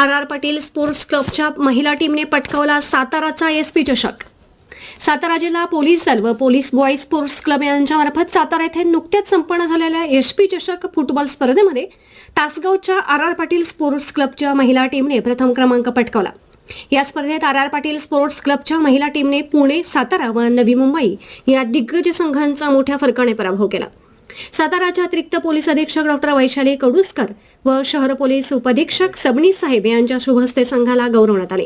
R R Patil sports क्लबच्या महिला टीमने पटकावला साताराचा एसपी चषक. सातारा जिल्हा पोलीस दल व पोलीस बॉय स्पोर्ट्स क्लब यांच्यामार्फत सातारा येथे नुकत्याच संपन्न झालेल्या एसपी चषक फुटबॉल स्पर्धेमध्ये तासगावच्या आर आर पाटील स्पोर्ट्स क्लबच्या महिला टीमने प्रथम क्रमांक पटकावला. या स्पर्धेत आर आर पाटील स्पोर्ट्स क्लबच्या महिला टीमने पुणे सातारा व नवी मुंबई या दिग्गज संघांचा मोठ्या फरकाने पराभव केला. साताराच्या अतिरिक्त पोलीस अधीक्षक डॉक्टर वैशाली कडुसकर व शहर पोलीस उपअधीक्षक सबनीस साहेब यांच्या शुभहस्ते संघाला गौरवण्यात आले.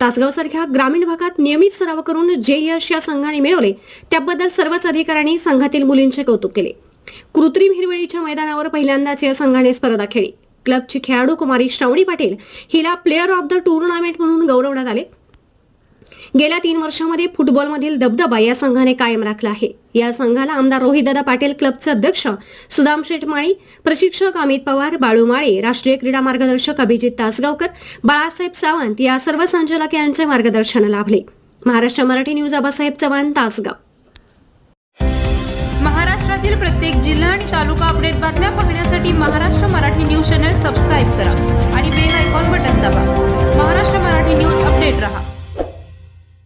तासगाव सारख्या ग्रामीण भागात नियमित सराव करून जे यश या संघाने मिळवले त्याबद्दल सर्वच अधिकाऱ्यांनी संघातील मुलींचे कौतुक केले. कृत्रिम हिरवळीच्या मैदानावर पहिल्यांदाच या संघाने स्पर्धा खेळली क्लबची खेळाडू कुमारी श्रावणी पाटील हिला प्लेअर ऑफ द टुर्नामेंट म्हणून गौरवण्यात आले. गेल्या तीन वर्षामध्ये फुटबॉलमधील दबदबा या संघाने कायम राखला आहे. या संघाला आमदार रोहितदादा पाटील क्लबचे अध्यक्ष सुदाम शेटमाळी प्रशिक्षक अमित पवार बाळू माळे राष्ट्रीय क्रीडा मार्गदर्शक अभिजित तासगावकर बाळासाहेब सावंत या सर्व संचालक यांचे मार्गदर्शन लाभले. महाराष्ट्र मराठी न्यूज आबासाहेब चव्हाण तासगाव. महाराष्ट्रातील प्रत्येक जिल्हा आणि तालुका अपडेट बातम्या पाहण्यासाठी Maharashtra Marathi news channel subscribe करा.